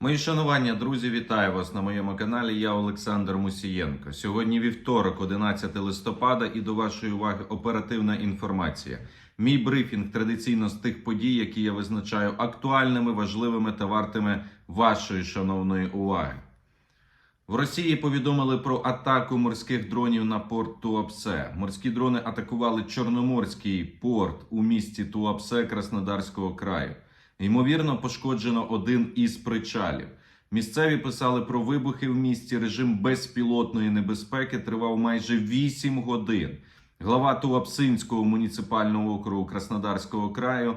Мої шанування, друзі, вітаю вас на моєму каналі. Я Олександр Мусієнко. Сьогодні вівторок, 11 листопада, і до вашої уваги оперативна інформація. Мій брифінг традиційно з тих подій, які я визначаю актуальними, важливими та вартими вашої шановної уваги. В Росії повідомили про атаку морських дронів на порт Туапсе. Морські дрони атакували Чорноморський порт у місті Туапсе Краснодарського краю. Ймовірно, пошкоджено один із причалів. Місцеві писали про вибухи в місті. Режим безпілотної небезпеки тривав майже 8 годин. Глава Туапсинського муніципального округу Краснодарського краю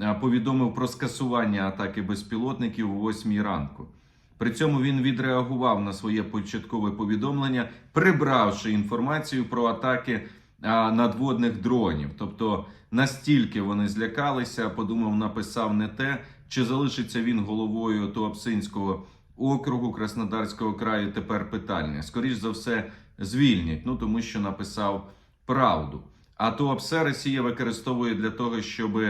е, повідомив про скасування атаки безпілотників о 8 ранку. При цьому він відреагував на своє початкове повідомлення, прибравши інформацію про атаки надводних дронів. Тобто настільки вони злякалися, подумав, написав не те, чи залишиться він головою Туапсинського округу Краснодарського краю. Тепер питання. Скоріш за все, звільнять. Ну тому що написав правду. А Туапсе Росія використовує для того, щоб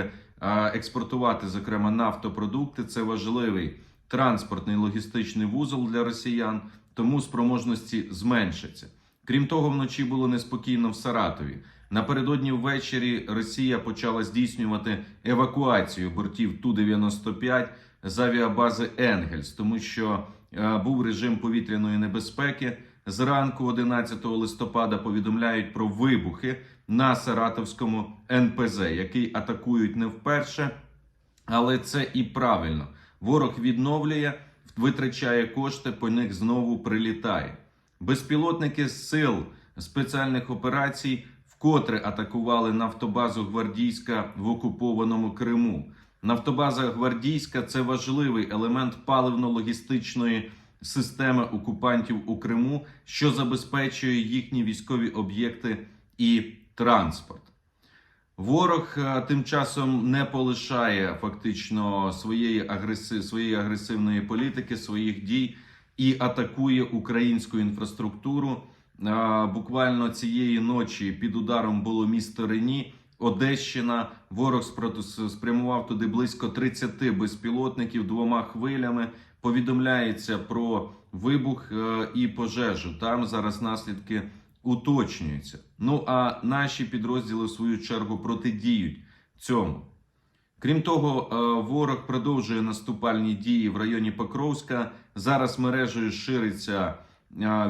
експортувати, зокрема, нафтопродукти. Це важливий транспортний логістичний вузол для росіян, тому спроможності зменшаться. Крім того, вночі було неспокійно в Саратові. Напередодні ввечері Росія почала здійснювати евакуацію бортів Ту-95 з авіабази Енгельс, тому що е, був режим повітряної небезпеки. Зранку 11 листопада повідомляють про вибухи на Саратовському НПЗ, який атакують не вперше, але це і правильно. Ворог відновлює, витрачає кошти, по них знову прилітає. Безпілотники сил спеціальних операцій вкотре атакували нафтобазу Гвардійська в окупованому Криму. Нафтобаза Гвардійська це важливий елемент паливно-логістичної системи окупантів у Криму, що забезпечує їхні військові об'єкти і транспорт. Ворог е, тим часом не полишає фактично своєї агреси... своєї агресивної політики, своїх дій і атакує українську інфраструктуру. Буквально цієї ночі під ударом було місто Рені, Одещина. Ворог спрямував туди близько 30 безпілотників двома хвилями. Повідомляється про вибух е, і пожежу. Там зараз наслідки уточнюються. Ну а наші підрозділи в свою чергу протидіють цьому. Крім того, е, ворог продовжує наступальні дії в районі Покровська. Зараз мережею шириться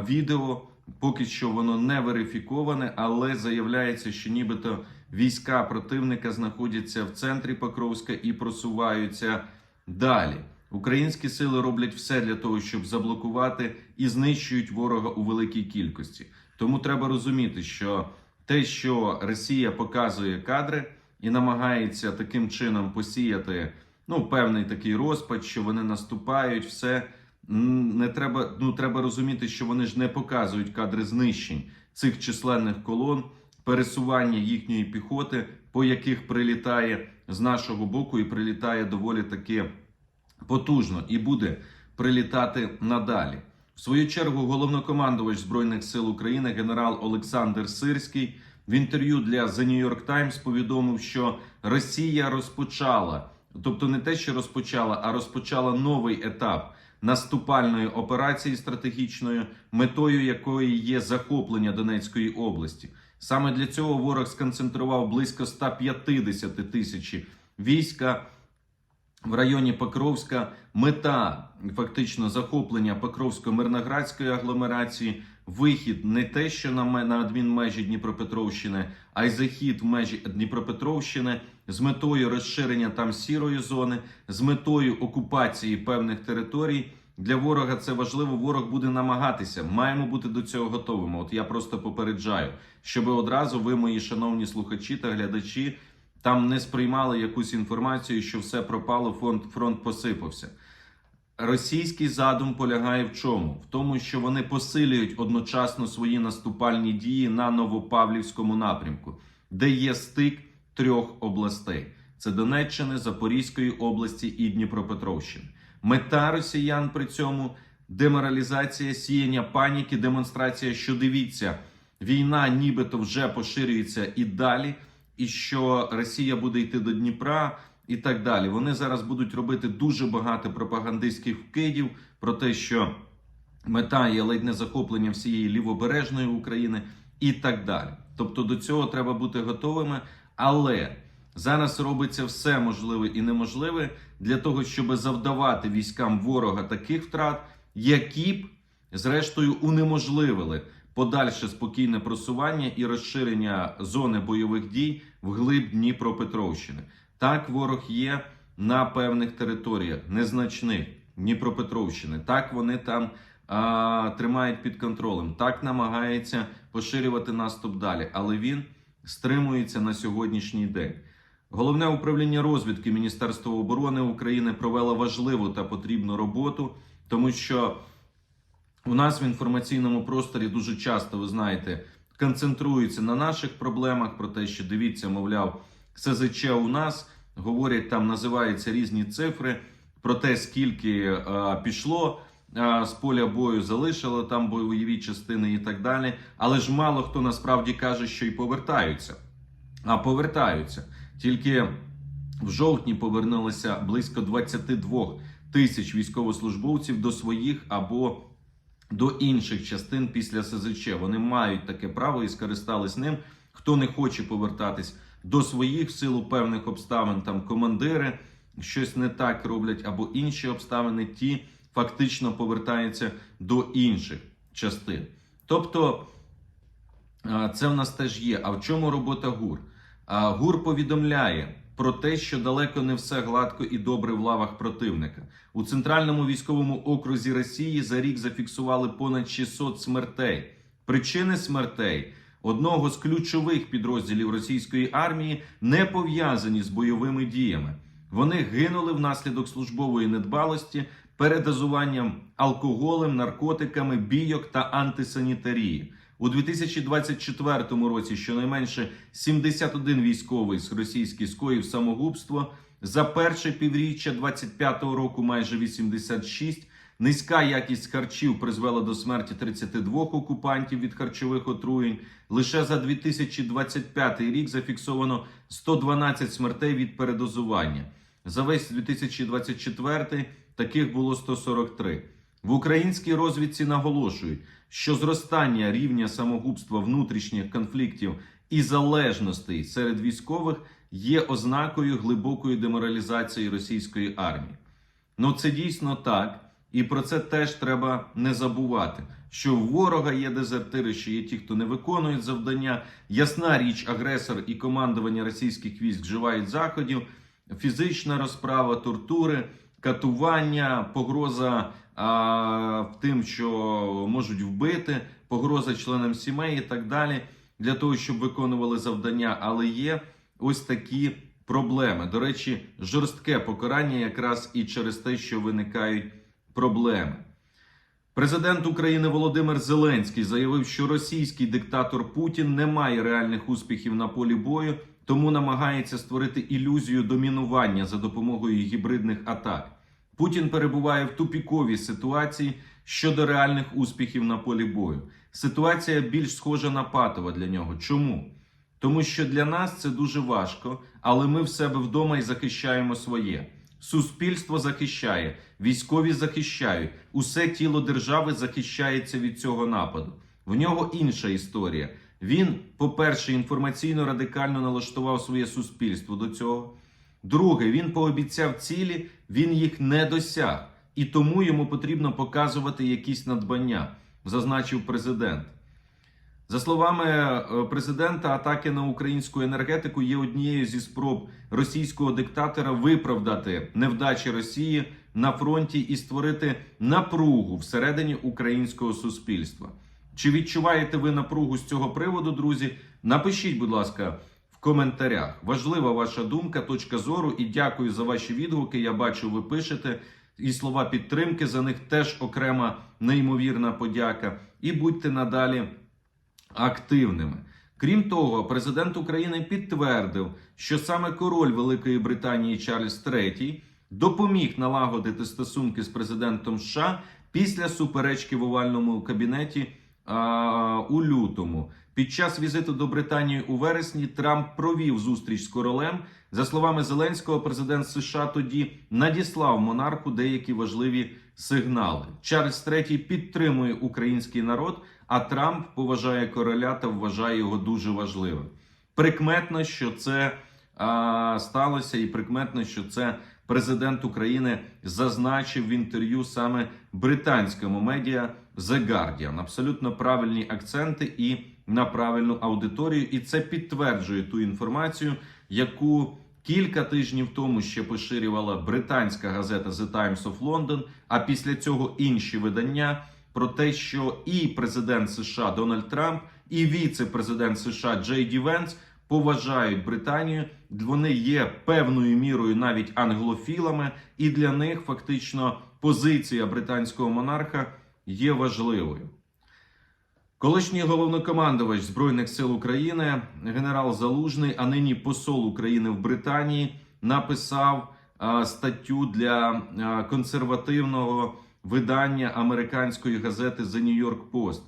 відео. Поки що воно не верифіковане, але заявляється, що нібито війська противника знаходяться в центрі Покровська і просуваються далі. Українські сили роблять все для того, щоб заблокувати і знищують ворога у великій кількості. Тому треба розуміти, що те, що Росія показує кадри і намагається таким чином посіяти ну певний такий розпач, що вони наступають, все не треба. Ну треба розуміти, що вони ж не показують кадри знищень цих численних колон, пересування їхньої піхоти, по яких прилітає з нашого боку, і прилітає доволі таки потужно і буде прилітати надалі. В свою чергу головнокомандувач збройних сил України генерал Олександр Сирський в інтерв'ю для The New York Times повідомив, що Росія розпочала, тобто не те, що розпочала, а розпочала новий етап наступальної операції стратегічної, метою якої є захоплення Донецької області. Саме для цього ворог сконцентрував близько 150 тисяч війська в районі Покровська мета фактично захоплення Покровсько-Мирноградської агломерації, вихід не те, що на на адмінмежі Дніпропетровщини, а й захід в межі Дніпропетровщини з метою розширення там сірої зони, з метою окупації певних територій. Для ворога це важливо. Ворог буде намагатися. Маємо бути до цього готовими. От я просто попереджаю, щоб одразу ви, мої шановні слухачі та глядачі, там не сприймали якусь інформацію, що все пропало, фронт, фронт посипався. Російський задум полягає в чому? В тому, що вони посилюють одночасно свої наступальні дії на Новопавлівському напрямку, де є стик трьох областей: це Донеччини, Запорізької області і Дніпропетровщини. Мета росіян при цьому деморалізація, сіяння паніки, демонстрація, що дивіться, війна нібито вже поширюється і далі, і що Росія буде йти до Дніпра, і так далі. Вони зараз будуть робити дуже багато пропагандистських вкидів про те, що мета є ледь не захоплення всієї лівобережної України і так далі. Тобто до цього треба бути готовими, але зараз робиться все можливе і неможливе для того, щоб завдавати військам ворога таких втрат, які б зрештою унеможливили подальше спокійне просування і розширення зони бойових дій вглиб Дніпропетровщини. Так, ворог є на певних територіях, незначних Дніпропетровщини. Так вони там а, тримають під контролем. Так намагається поширювати наступ далі, але він стримується на сьогоднішній день. Головне управління розвідки Міністерства оборони України провело важливу та потрібну роботу, тому що у нас в інформаційному просторі дуже часто, ви знаєте, концентруються на наших проблемах про те, що дивіться, мовляв, СЗЧ у нас говорять там, називаються різні цифри про те, скільки е, пішло е, з поля бою, залишило там бойові частини і так далі. Але ж мало хто насправді каже, що і повертаються. А повертаються. Тільки в жовтні повернулося близько 22 тисяч військовослужбовців до своїх або до інших частин після СЗЧ. Вони мають таке право і скористались ним. Хто не хоче повертатись до своїх в силу певних обставин, там командири щось не так роблять, або інші обставини, ті фактично повертаються до інших частин. Тобто це в нас теж є. А в чому робота ГУР? ГУР повідомляє про те, що далеко не все гладко і добре в лавах противника. У центральному військовому окрузі Росії за рік зафіксували понад 600 смертей. Причини смертей одного з ключових підрозділів російської армії не пов'язані з бойовими діями. Вони гинули внаслідок службової недбалості, передозуванням алкоголем, наркотиками, бійок та антисанітарії. У 2024 році щонайменше 71 військовий з російських скоїв самогубство. За перше півріччя 25-го року майже 86. Низька якість харчів призвела до смерті 32 окупантів від харчових отруєнь. Лише за 2025 рік зафіксовано 112 смертей від передозування. За весь 2024 таких було 143. В українській розвідці наголошують, що зростання рівня самогубства внутрішніх конфліктів і залежностей серед військових є ознакою глибокої деморалізації російської армії. Ну це дійсно так, і про це теж треба не забувати. Що в ворога є дезертири, що є ті, хто не виконують завдання. Ясна річ, агресор і командування російських військ вживають заходів, фізична розправа, тортури, катування, погроза а, тим, що можуть вбити, погроза членам сімей і так далі, для того, щоб виконували завдання. Але є ось такі проблеми. До речі, жорстке покарання якраз і через те, що виникають проблеми. Президент України Володимир Зеленський заявив, що російський диктатор Путін не має реальних успіхів на полі бою, тому намагається створити ілюзію домінування за допомогою гібридних атак. Путін перебуває в тупіковій ситуації щодо реальних успіхів на полі бою. Ситуація більш схожа на патова для нього. Чому? Тому що для нас це дуже важко, але ми в себе вдома і захищаємо своє. Суспільство захищає, військові захищають, усе тіло держави захищається від цього нападу. В нього інша історія. Він, по-перше, інформаційно радикально налаштував своє суспільство до цього. Друге, він пообіцяв цілі, він їх не досяг, і тому йому потрібно показувати якісь надбання, зазначив президент. За словами е, президента, атаки на українську енергетику є однією зі спроб російського диктатора виправдати невдачі Росії на фронті і створити напругу всередині українського суспільства. Чи відчуваєте ви напругу з цього приводу, друзі? Напишіть, будь ласка, коментарях. Важлива ваша думка, точка зору, і дякую за ваші відгуки. Я бачу, ви пишете. І слова підтримки за них теж окрема неймовірна подяка. І будьте надалі активними. Крім того, президент України підтвердив, що саме король Великої Британії Чарльз III допоміг налагодити стосунки з президентом США після суперечки в овальному кабінеті а, у лютому. Під час візиту до Британії у вересні Трамп провів зустріч з королем, За словами Зеленського, президент США тоді надіслав монарху деякі важливі сигнали. Чарльз III підтримує український народ, а Трамп поважає короля та вважає його дуже важливим. Прикметно, що це а, сталося, і прикметно, що це президент України зазначив в інтерв'ю саме британському медіа The Guardian. Абсолютно правильні акценти і на правильну аудиторію. І це підтверджує ту інформацію, яку кілька тижнів тому ще поширювала британська газета The Times of London, а після цього інші видання про те, що і президент США Дональд Трамп, і віце-президент США Джей Ді Венс поважають Британію. Вони є певною мірою навіть англофілами, і для них фактично позиція британського монарха є важливою. Колишній головнокомандувач Збройних сил України, генерал Залужний, а нині посол України в Британії, написав статтю для консервативного видання американської газети The New York Post,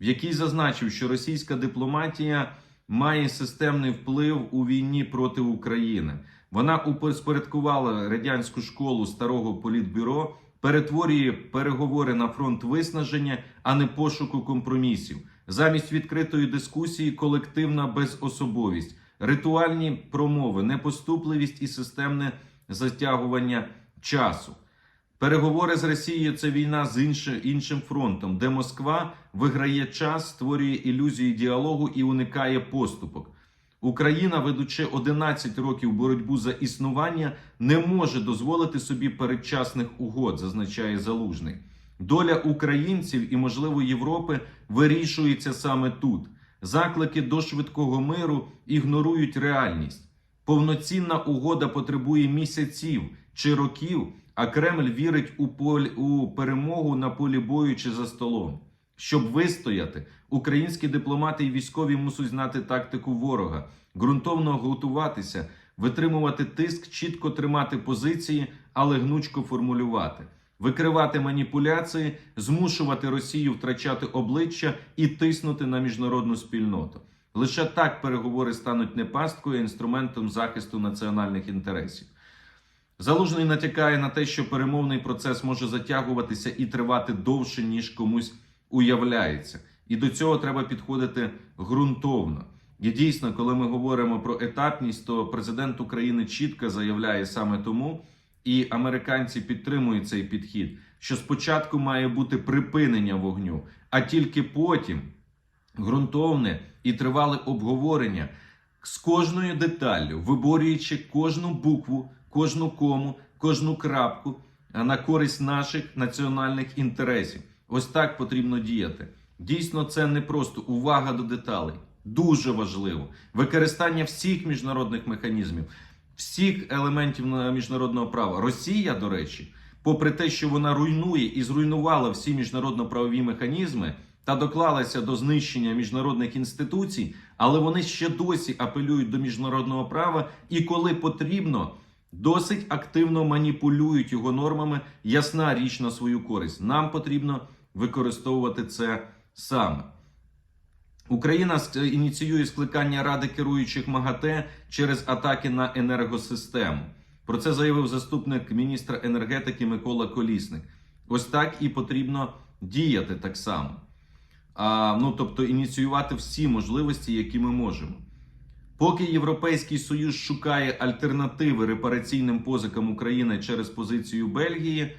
в якій зазначив, що російська дипломатія має системний вплив у війні проти України. Вона упорядкувала радянську школу старого політбюро, перетворює переговори на фронт виснаження, а не пошуку компромісів. Замість відкритої дискусії колективна безособовість, ритуальні промови, непоступливість і системне затягування часу. Переговори з Росією це війна з інше, іншим фронтом, де Москва виграє час, створює ілюзії діалогу і уникає поступок. Україна, ведучи 11 років боротьбу за існування, не може дозволити собі передчасних угод, зазначає Залужний. Доля українців і, можливо, Європи вирішується саме тут. Заклики до швидкого миру ігнорують реальність. Повноцінна угода потребує місяців чи років, а Кремль вірить у, полі, у перемогу на полі бою чи за столом. Щоб вистояти, українські дипломати і військові мусять знати тактику ворога, ґрунтовно готуватися, витримувати тиск, чітко тримати позиції, але гнучко формулювати, викривати маніпуляції, змушувати Росію втрачати обличчя і тиснути на міжнародну спільноту. Лише так переговори стануть не пасткою, а інструментом захисту національних інтересів. Залужний натякає на те, що перемовний процес може затягуватися і тривати довше, ніж комусь уявляється. І до цього треба підходити ґрунтовно. І дійсно, коли ми говоримо про етапність, то президент України чітко заявляє саме тому, і американці підтримують цей підхід, що спочатку має бути припинення вогню, а тільки потім ґрунтовне і тривале обговорення з кожною деталлю, виборюючи кожну букву, кожну кому, кожну крапку на користь наших національних інтересів. Ось так потрібно діяти. Дійсно, це не просто увага до деталей. Дуже важливо використання всіх міжнародних механізмів, всіх елементів міжнародного права. Росія, до речі, попри те, що вона руйнує і зруйнувала всі міжнародно-правові механізми та доклалася до знищення міжнародних інституцій, але вони ще досі апелюють до міжнародного права і коли потрібно. Досить активно маніпулюють його нормами, ясна річ на свою користь. Нам потрібно використовувати це саме. Україна ініціює скликання ради керуючих МАГАТЕ через атаки на енергосистему. Про це заявив заступник міністра енергетики Микола Колісник. Ось так і потрібно діяти так само. А, Ну тобто ініціювати всі можливості, які ми можемо. Поки Європейський Союз шукає альтернативи репараційним позикам України через позицію Бельгії,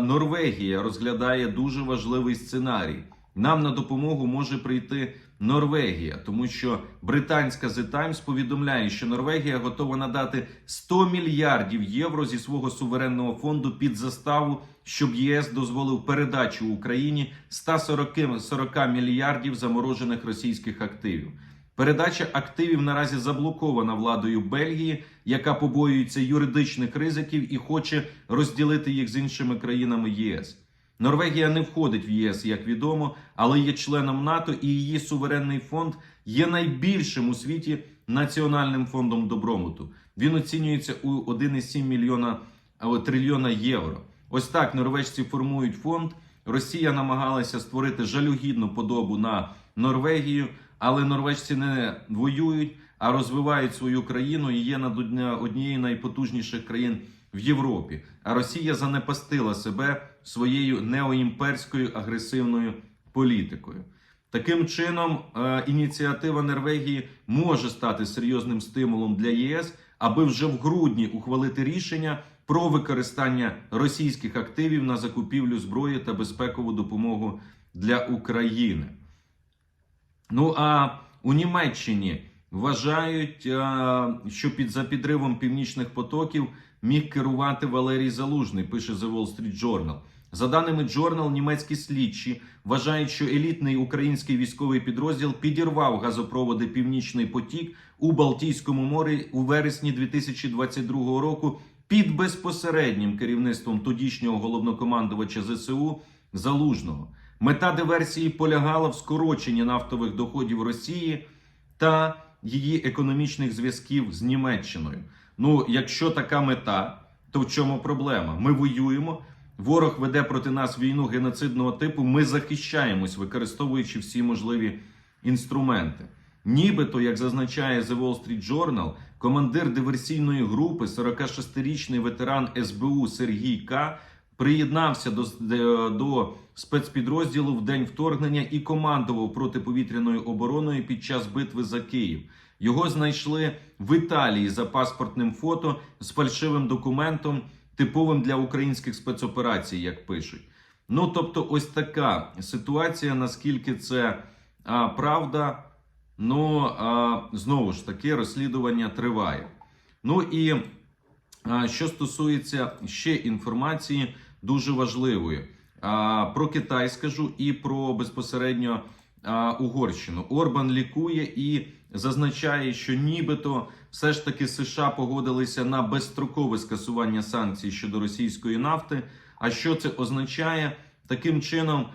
Норвегія розглядає дуже важливий сценарій. Нам на допомогу може прийти Норвегія, тому що британська The Times повідомляє, що Норвегія готова надати 100 мільярдів євро зі свого суверенного фонду під заставу, щоб ЄС дозволив передачу Україні 140 40 мільярдів заморожених російських активів. Передача активів наразі заблокована владою Бельгії, яка побоюється юридичних ризиків і хоче розділити їх з іншими країнами ЄС. Норвегія не входить в ЄС, як відомо, але є членом НАТО, і її суверенний фонд є найбільшим у світі національним фондом добробуту. Він оцінюється у 1,7 мільйона трильйона євро. Ось так норвежці формують фонд. Росія намагалася створити жалюгідну подобу на Норвегію, але норвежці не воюють, а розвивають свою країну і є над однією найпотужніших країн в Європі. А Росія занепастила себе своєю неоімперською агресивною політикою. Таким чином, е, ініціатива Норвегії може стати серйозним стимулом для ЄС, аби вже в грудні ухвалити рішення про використання російських активів на закупівлю зброї та безпекову допомогу для України. Ну а у Німеччині вважають, е, що під за підривом північних потоків міг керувати Валерій Залужний, пише The Wall Street Journal. За даними Journal, німецькі слідчі вважають, що елітний український військовий підрозділ підірвав газопроводи Північний потік у Балтійському морі у вересні 2022 року під безпосереднім керівництвом тодішнього головнокомандувача ЗСУ Залужного. Мета диверсії полягала в скороченні нафтових доходів Росії та її економічних зв'язків з Німеччиною. Ну, якщо така мета, то в чому проблема? Ми воюємо. Ворог веде проти нас війну геноцидного типу. Ми захищаємось, використовуючи всі можливі інструменти. Нібито, як зазначає The Wall Street Journal, командир диверсійної групи, 46-річний ветеран СБУ Сергій К. приєднався до, до спецпідрозділу в день вторгнення і командував протиповітряною обороною під час битви за Київ. Його знайшли в Італії за паспортним фото з фальшивим документом, типовим для українських спецоперацій, як пишуть. Ну тобто, ось така ситуація. Наскільки це а, правда? Ну а, знову ж таки, розслідування триває. Ну і а, що стосується ще інформації, дуже важливої. А, про Китай скажу і про безпосередньо Угорщину. Орбан лікує і зазначає, що нібито все ж таки США погодилися на безстрокове скасування санкцій щодо російської нафти. А що це означає? Таким чином,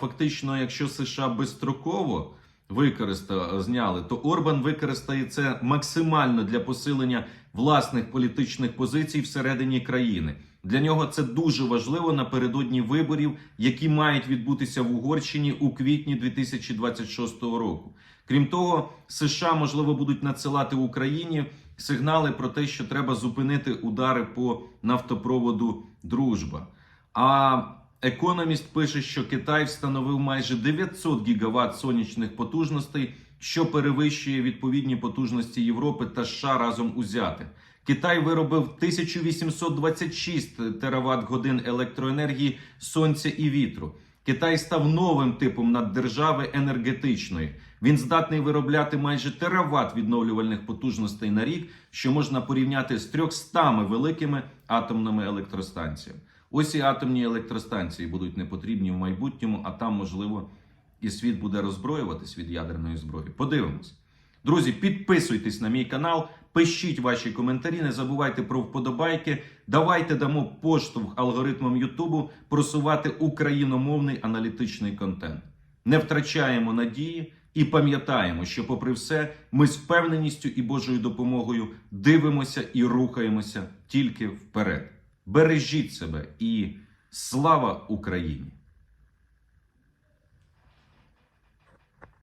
фактично, якщо США безстроково використали, зняли, то Орбан використає це максимально для посилення власних політичних позицій всередині країни. Для нього це дуже важливо напередодні виборів, які мають відбутися в Угорщині у квітні 2026 року. Крім того, США можливо будуть надсилати Україні сигнали про те, що треба зупинити удари по нафтопроводу Дружба. А економіст пише, що Китай встановив майже 900 гігават сонячних потужностей, що перевищує відповідні потужності Європи та США разом узятих. Китай виробив 1826 тераватт годин електроенергії сонця і вітру. Китай став новим типом наддержави енергетичної. Він здатний виробляти майже тераватт відновлювальних потужностей на рік, що можна порівняти з 300 великими атомними електростанціями. Ось і атомні електростанції будуть не потрібні в майбутньому, а там, можливо, і світ буде роззброюватись від ядерної зброї. Подивимось. Друзі, підписуйтесь на мій канал, пишіть ваші коментарі, не забувайте про вподобайки. Давайте дамо поштовх алгоритмам Ютубу просувати україномовний аналітичний контент. Не втрачаємо надії і пам'ятаємо, що, попри все, ми з впевненістю і Божою допомогою дивимося і рухаємося тільки вперед. Бережіть себе і слава Україні!